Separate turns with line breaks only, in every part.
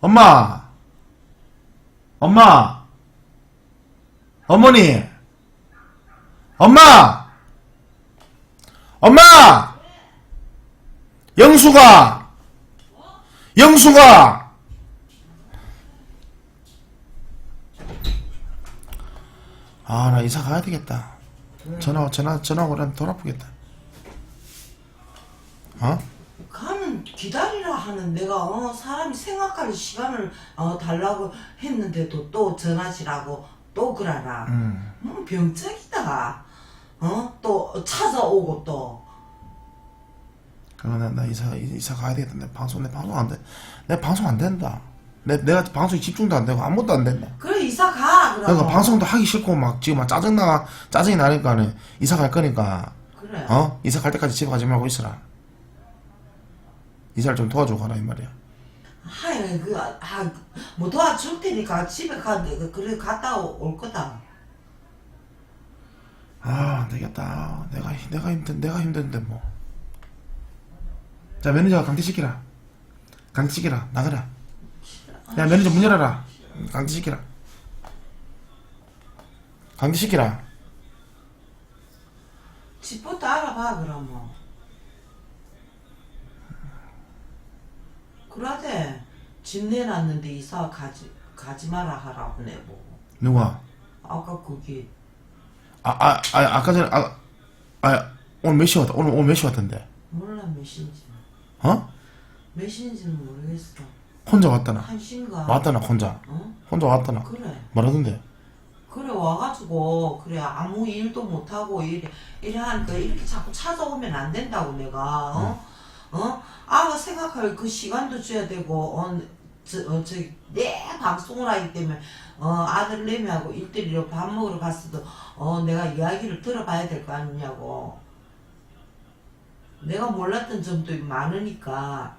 엄마! 엄마! 어머니! 엄마! 엄마! 영수가! 영수가! 아, 나 이사 가야 되겠다. 전화, 전화, 전화 오라 돌아보겠다. 어?
가면 기다리라 하는 내가 어 사람이 생각할 시간을 어 달라고 했는데도 또 전화지라고 또 그러라.
음.
음, 병적이다. 어? 또 찾아오고 또.
그러면 나, 나 이사 이사 가야 되겠다. 내 방송 내 방송 안 돼. 내 방송 안 된다. 내 내가 방송에 집중도 안 되고 아무것도 안 된다.
그래 이사 가 그럼.
그러니까 방송도 하기 싫고 막 지금 막 짜증 나 짜증이 나니까는 이사 갈 거니까
그래.
어 이사 갈 때까지 집에 가지 말고 있어라. 이사를 좀 도와주고 가라 이 말이야.
하여 그아뭐 도와줄 테니까 집에 가 그- 그래 갔다 오- 올 거다.
아, 안 되겠다. 내가 내가 힘든 내가 힘든데 뭐. 자 매니저 강퇴시키라. 강퇴시키라 나가라. 야 매니저 문 열어라. 강퇴시키라. 강퇴시키라.
집부터 알아봐 그러면. 뭐. 그러대 집 내놨는데 이사 가지 가지 마라 하라고 내보고.
누가?
아까 거기
아, 아, 아, 아까 전에, 아, 아, 오늘 몇 시 왔다? 오늘, 오늘 몇 시 왔던데?
몰라 몇 시인지
어?
몇 시인지는 모르겠어.
혼자 왔다나?
한 시인가?
왔다나, 혼자?
어?
혼자 왔다나?
그래.
뭐라던데?
그래 와가지고 그래 아무 일도 못하고 이래 이래 하니까 이렇게 자꾸 찾아오면 안 된다고 내가 어? 어? 아가 생각할 그 시간도 줘야 되고 어, 저, 어, 저기 내 방송을 하기 때문에 어, 아들 내미하고 일대리로 밥 먹으러 갔어도 어, 내가 이야기를 들어봐야 될 거 아니냐고. 내가 몰랐던 점도 많으니까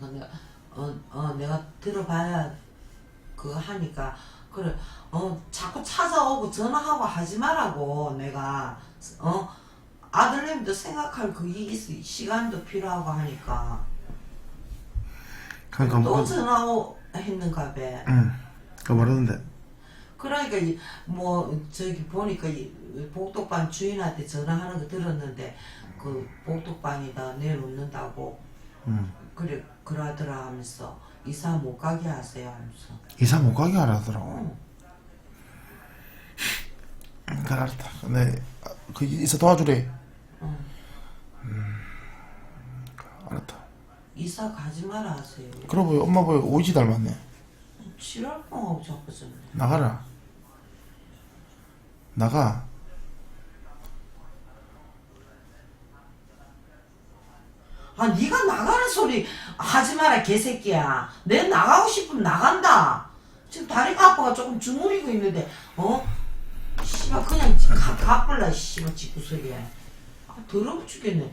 어, 내가, 어, 어, 내가 들어봐야 그 하니까. 그래 어 자꾸 찾아오고 전화하고 하지 말라고 내가. 어 아들님도 생각할 그게 있 시간도 필요하고 하니까
그러니까,
또
뭐,
전화 오 했는가 봐
응. 그 뭐라던데?
그러니까 이- 뭐 저기 보니까 이 복덕방 주인한테 전화하는 거 들었는데 그 복덕방에다 내놓는다고
응.
그래 그러더라 하면서 이사 못 가게 하세요 하면서
이사 못 가게 하라더라고.
어.
응, 그래, 알았다. 근데, 아, 그, 이사 도와주래.
어.
알았다.
이사 가지 마라 하세요
그러고 보니 엄마 보니 오이지 닮았네.
지랄 뻥하고 자꾸 졌네
나가라. 나가.
아 네가 나가는 소리 하지 마라 개새끼야 내 나가고 싶으면 나간다 지금 다리가 아파가 조금 주무리고 있는데 어? 씨발 그냥 가, 가불라 씨발 집구석에 아 더러워 죽겠네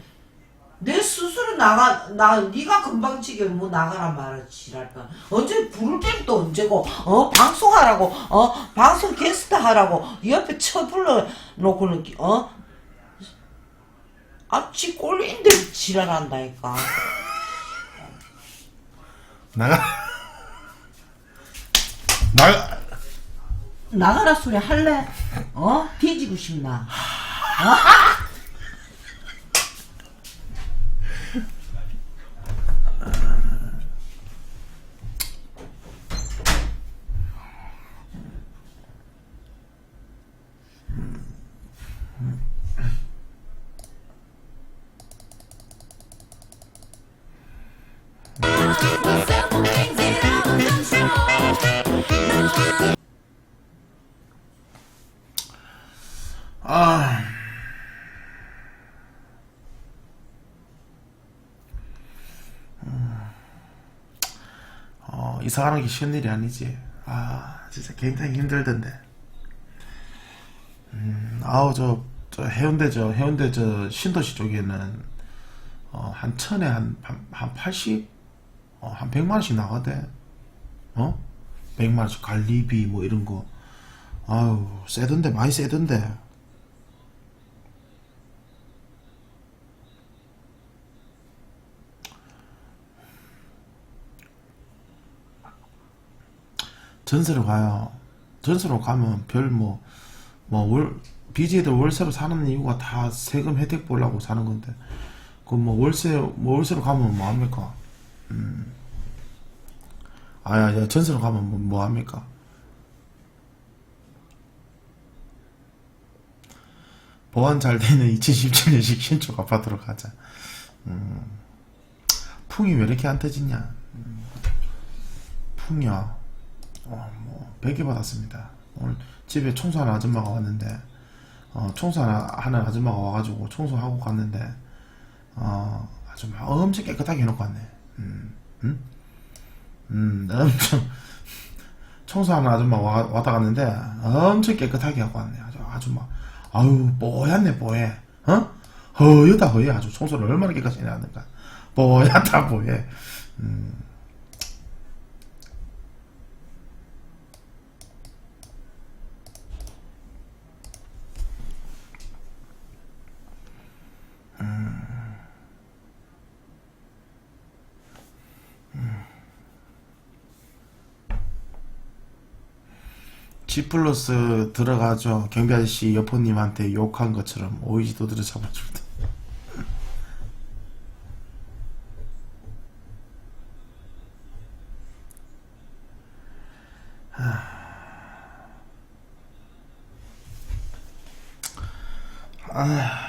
내 스스로 나가 나 네가 금방 지게 뭐 나가라 말아 지랄까 언제 부를 때는 또 언제고 어 방송하라고 어 방송 게스트 하라고 옆에 쳐 불러 놓고는 어 아치 꼴린데 지랄한다니까
나가. 나가.
나가라 소리 할래? 어? 뒤지고 싶나?
아. 어, 이사 가는 게 쉬운 일이 아니지. 아, 진짜 굉장히 힘들던데. 음, 아우, 저, 저 해운대, 저, 해운대, 저, 신도시 쪽에는, 어, 한 천에 한, 한, 한 80? 어, 한 100만원씩 나가대. 어? 100만원씩 관리비, 뭐, 이런 거. 아유, 세던데, 많이 세던데. 전세로 가요. 전세로 가면 별 뭐 뭐 월 BJ들 월세로 사는 이유가 다 세금 혜택 보려고 사는 건데 그 뭐 월세 뭐 월세로 가면 뭐 합니까? 음. 아야 야, 전세로 가면 뭐, 뭐 합니까? 보안 잘 되는 2017년식 신축 아파트로 가자. 음. 풍이 왜 이렇게 안 터지냐? 음. 풍이요. 어, 뭐, 100개 받았습니다. 오늘 집에 청소하는 아줌마가 왔는데, 어, 청소하는 아줌마가 와가지고 청소하고 갔는데, 어, 막 엄청 깨끗하게 해놓고 왔네. 음, 음? 음, 엄청, 청소하는 아줌마 와, 왔다 갔는데, 엄청 깨끗하게 하고 왔네. 막, 아유, 뽀얗네, 뽀해. 어? 허여다, 허여. 아주 청소를 얼마나 깨끗이 해놨는가. 뽀얗다, 뽀해. 음. G 플러스 들어가죠. 경비 아저씨 여포님한테 욕한 것처럼 오이지 도드려 잡아줍니다. 아,